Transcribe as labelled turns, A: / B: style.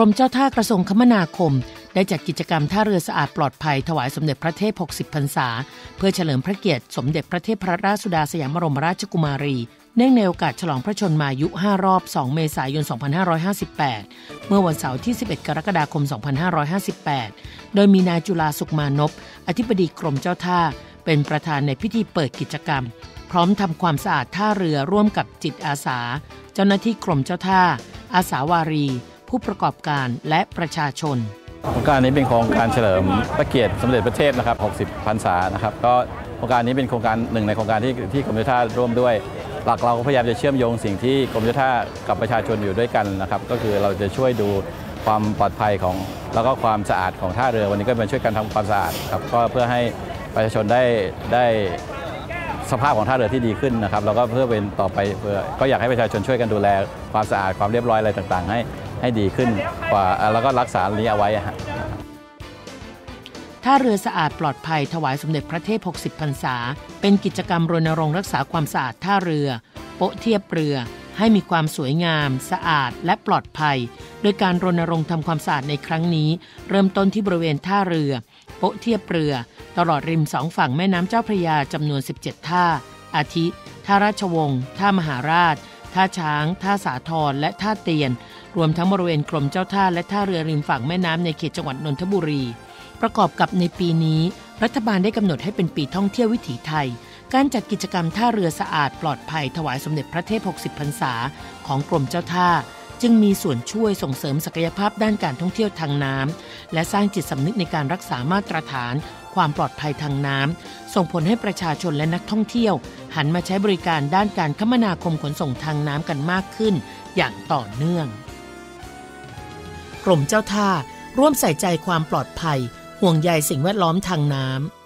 A: กรมเจ้าท่ากระทรวงคมนาคม ได้จัดกิจกรรมท่าเรือสะอาดปลอดภัย ถวายสมเด็จพระเทพ 60 พรรษา เพื่อเฉลิมพระเกียรติสมเด็จพระเทพพระราชสุดาสยามบรมราชกุมารี เนื่องในโอกาสฉลองพระชนมายุ 5 รอบ 2 เมษายน 2558 เมื่อวันเสาร์ที่ 11 กรกฎาคม 2558 โดยมีนายจุลาสุขมานพ อธิบดีกรมเจ้าท่า เป็นประธานในพิธีเปิดกิจกรรม พร้อมทำความสะอาดท่าเรือร่วมกับจิตอาสา เจ้าหน้าที่กรมเจ้าท่า อาสาวารี ผู้ประกอบการและประชาชน
B: โครงการนี้เป็นโครงการเฉลิมพระเกียรติสมเด็จพระเทพนะครับ 60 พรรษานะครับ ก็โครงการนี้เป็นโครงการหนึ่งในโครงการที่ที่กรมเจ้าท่าร่วมด้วย หลักเราก็พยายามจะเชื่อมโยงสิ่งที่กรมเจ้าท่ากับประชาชนอยู่ด้วยกันนะครับ ก็คือเราจะช่วยดูความปลอดภัยของแล้วก็ความสะอาดของท่าเรือวันนี้ก็มาช่วยกันทำความสะอาดครับก็เพื่อให้ประชาชนได้ได้สภาพของท่าเรือที่ดีขึ้นนะครับแล้วก็เพื่อเป็นต่อไปเพื่อก็อยากให้ประชาชนช่วยกันดูแลความสะอาดความเรียบร้อยอะไรต่าง ๆ ให้ ให้ดีขึ้นกว่าแล้วก็รักษานี้เอาไว้ฮะ
A: ท่าเรือสะอาดปลอดภัยถวายสมเด็จพระเทพ 60 พรรษา เป็นกิจกรรมรณรงค์รักษาความสะอาดท่าเรือ โป๊ะเทียบเรือ ให้มีความสวยงาม สะอาดและปลอดภัย โดยการรณรงค์ทำความสะอาดในครั้งนี้ เริ่มต้นที่บริเวณท่าเรือ โป๊ะเทียบเรือ ตลอดริมสองฝั่งแม่น้ำเจ้าพระยาจำนวน 17 ท่า อาทิ ท่าราชวงศ์ ท่ามหาราช ท่าช้าง ท่าสาทรและท่าเตียน รวมทั้งบริเวณกรมเจ้าท่าและท่าเรือริมฝั่งแม่น้ำในเขตจังหวัดนนทบุรี ประกอบกับในปีนี้ รัฐบาลได้กำหนดให้เป็นปีท่องเที่ยววิถีไทย การจัดกิจกรรมท่าเรือสะอาดปลอดภัยถวายสมเด็จพระเทพ 60 พรรษา ของกรมเจ้าท่า จึงมีส่วนช่วยส่งเสริมศักยภาพด้านการท่องเที่ยวทางน้ำและสร้างจิตสำนึกในการรักษามาตรฐาน ความปลอดภัยทางน้ำส่งผลให้ประชาชนและนักท่องเที่ยว หันมาใช้บริการด้านการคมนาคมขนส่งทางน้ำกันมากขึ้น อย่างต่อเนื่อง กรมเจ้าท่าร่วมใส่ใจความปลอดภัย ห่วงใยสิ่งแวดล้อมทางน้ำ